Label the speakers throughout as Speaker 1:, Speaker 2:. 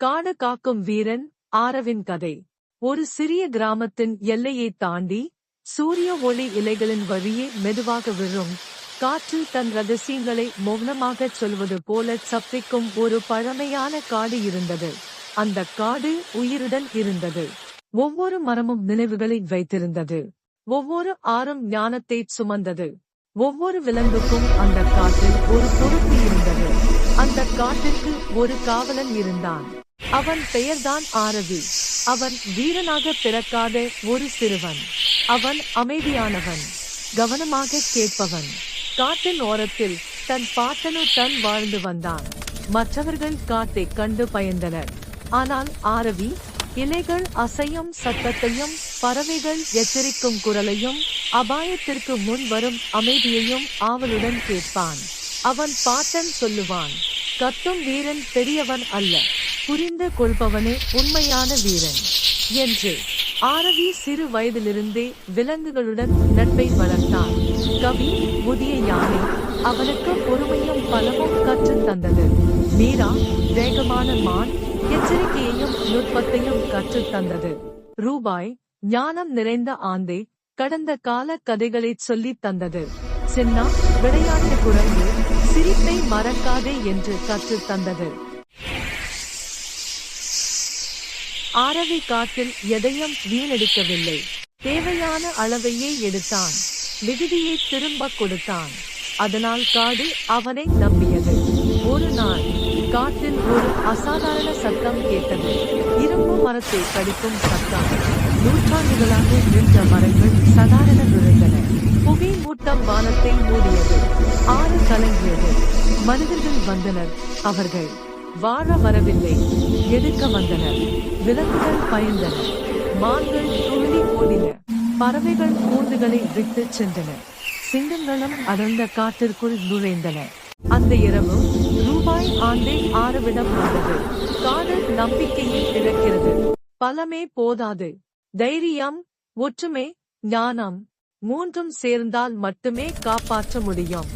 Speaker 1: காடு காக்கும் வீரன் ஆரவின் கதை. ஒரு சிறிய கிராமத்தின் எல்லையை தாண்டி சூரிய ஒளி இலைகளின் வழியே மெதுவாக விழும் காற்றில் தன் ரகசியங்களை மௌனமாகச் சொல்வது போல சப்பிக்கும் ஒரு பழமையான காடு இருந்தது. அந்த காடு உயிருடன் இருந்தது. ஒவ்வொரு மரமும் நினைவுகளை வைத்திருந்தது. ஒவ்வொரு ஆறும் ஞானத்தை சுமந்தது. ஒவ்வொரு விலங்குக்கும் அந்த காட்டில் ஒரு பொறுப்பு இருந்தது. அந்த காட்டிற்கு ஒரு காவலன் இருந்தான். அவன் பெயர்தான் ஆரவி. அவன் வீரனாக பிறக்காத ஒரு சிறுவன். அவன் அமைதியானவன். கவனமாக கேட்பவன். காட்டின் ஓரத்தில் தன் பாட்டனு தன் வாழ்ந்து வந்தான். மற்றவர்கள் காட்டை கண்டு பயந்தனர். ஆனால் ஆரவி இலைகள் அசையும் சத்தத்தையும் பறவைகள் எச்சரிக்கும் குரலையும் அபாயத்திற்கு முன் வரும் அமைதியையும் ஆவலுடன் கேட்பான். அவன் பாட்டன் சொல்லுவான் கத்தும் வீரன் பெரியவன் அல்ல. புரிந்து கொள்பவனே உண்மையான வீரன் என்று ஆரவி சிறு வயதிலிருந்தே விலங்குகளுடன் நட்பை வளர்த்தான் கவி முதிய யானை அவனுக்கு பொறுமையும் பலமும் கற்றுத் தந்தது. மீரா வேகமான மான் எச்சரிக்கையையும் நுட்பத்தையும் கற்றுத் தந்தது. ரூபாய் ஞானம் நிறைந்த ஆந்தை கடந்த கால கதைகளை சொல்லித் தந்தது. சின்னா விளையாட்டு குரங்கு சிரிப்பை மறக்காதே என்று கற்றுத் தந்தது. ஆரவி காட்டில் எதையும் வீணெடுக்கவில்லை. தேவையான அளவையே எடுத்தான். விகுதியை திரும்ப கொடுத்தான். அதனால் காடு அவனை நம்பியது. ஒரு நாள் காட்டில் ஒரு அசாதாரண சத்தம் கேட்டது. இரும்பு மரத்தை கடிக்கும் சத்தம். நூற்றாண்டுகளாக நின்ற மரங்கள் சாதாரண விழுந்தன புகை மூட்டம் வானத்தை மூடியது. ஆறு கலங்கியது. மனிதர்கள் வந்தனர். அவர்கள் வாழ வரவில்லை. எடுக்க வந்தனர். விலங்குகள் பயந்தன. மான்கள் துள்ளி ஓடின. பறவைகள் கூண்டுகளை விட்டு சென்றன. சிங்கங்களும் அடர்ந்த காட்டிற்குள் நுழைந்தன. அந்த இரவு ரூபாய் ஆண்டை ஆறுவிடம் வந்தது. காடு நம்பிக்கையை இழக்கிறது. பலமே போதாது. தைரியம் ஒற்றுமை ஞானம் மூன்றும் சேர்ந்தால் மட்டுமே காப்பாற்ற முடியும்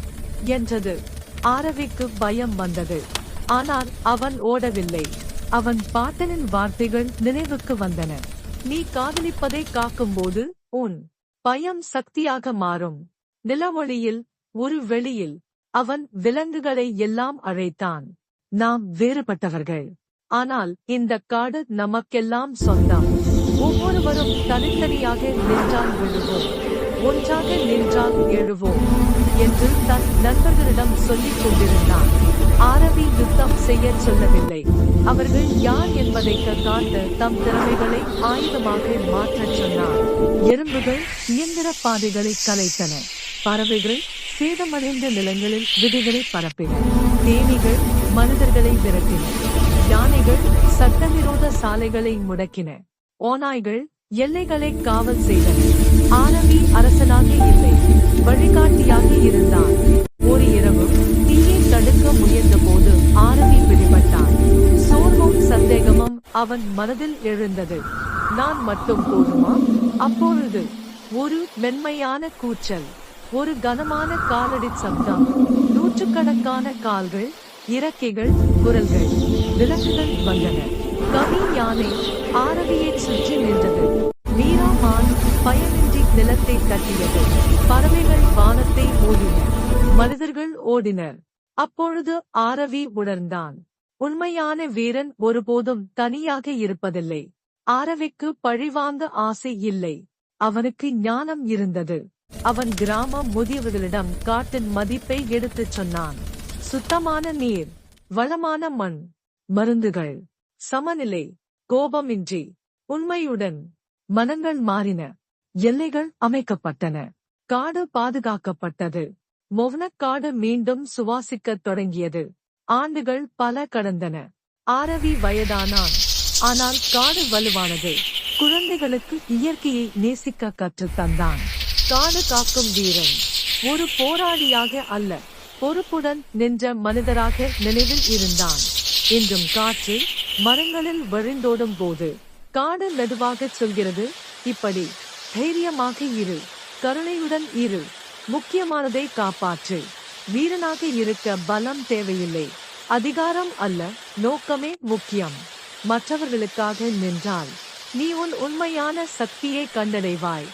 Speaker 1: என்றது. ஆரவிக்கு பயம் வந்தது. ஆனால் அவன் ஓடவில்லை. அவன் பாட்டனின் வார்த்தைகள் நினைவுக்கு வந்தன. நீ காதலிப்பதை காக்கும்போது உன் பயம் சக்தியாக மாறும். நிலவொளியில் ஒரு வெளியில் அவன் விலங்குகளை எல்லாம் அழைத்தான். நாம் வேறுபட்டவர்கள். ஆனால் இந்த காடு நமக்கெல்லாம் சொந்தம். ஒவ்வொருவரும் தனித்தனியாக நின்றால் விழுவோம். ஒன்றாக நின்றால் எழுவோம் என்று தன் நண்பர்களிடம் சொல்லிக் கொண்டிருந்தான். ஆரவி யுத்தம் செய்யச் சொல்லவில்லை. அவர்கள் யார் என்பதை காட்ட தம் திறமைகளை ஆயுதமாக மாற்றச் சொன்னார். எறும்புகள் இயந்திர பாதைகளை கலைத்தன. பறவைகள் சேதமடைந்த நிலங்களில் விதைகளை பரப்பின. தேனிகள் மனிதர்களை விரட்டின. யானைகள் சட்டவிரோத சாலைகளை முடக்கின. ஓநாய்கள் எல்லைகளை காவல் செய்தன. ஆரம்பி அரசனாக இல்லை வழிகாட்டியாக இருந்த அவன் மனதில் எழுந்தது. நான் மட்டும் போதுமா? அப்பொழுது ஒரு மென்மையான கூச்சல் ஒரு கனமான காலடி சப்தம் நூற்றுக்கணக்கான கால்கள் இறக்கைகள் குரல்கள் விலங்குகள் வந்தன. கவி யானை ஆரவியை சுற்றி நின்றது. நீராமான் பயமின்றி நிலத்தை கட்டியது பறவைகள் வானத்தை ஓடின மனிதர்கள் ஓடினர். அப்பொழுது ஆரவி உணர்ந்தான். உண்மையான வீரன் ஒருபோதும் தனியாக இருப்பதில்லை. ஆரவிக்கு பழிவாங்க ஆசை இல்லை. அவனுக்கு ஞானம் இருந்தது. அவன் கிராம முதியவர்களிடம் காட்டின் மதிப்பை எடுத்துச் சொன்னான். சுத்தமான நீர் வளமான மண் மருந்துகள் சமநிலை கோபமின்றி உண்மையுடன் மனங்கள் மாறின. எல்லைகள் அமைக்கப்பட்டன. காடு பாதுகாக்கப்பட்டது. மௌனக்காடு மீண்டும் சுவாசிக்கத் தொடங்கியது. ஆண்டுகள் பல கடந்தன. ஆரவி வயதானான். ஆனால் காடு வலுவானது. குழந்தைகளுக்கு இயற்கையை நேசிக்க கற்றுத் தந்தான். காடு காக்கும் வீரன். ஒரு போராளியாக அல்ல. பொறுப்புடன் நின்ற மனிதராக நினைவில் இருந்தான். இன்றும் காற்று மரங்களில் வழிந்தோடும் போது காடு மெதுவாகச் சொல்கிறது இப்படி தைரியமாக இரு. கருணையுடன் இரு. முக்கியமானதை காப்பாற்று. வீரனாக இருக்க பலம் தேவையில்லை. அதிகாரம் அல்ல நோக்கமே முக்கியம். மற்றவர்களுக்காக நின்றால் நீ உன் உண்மையான சக்தியை கண்டடைவாய்.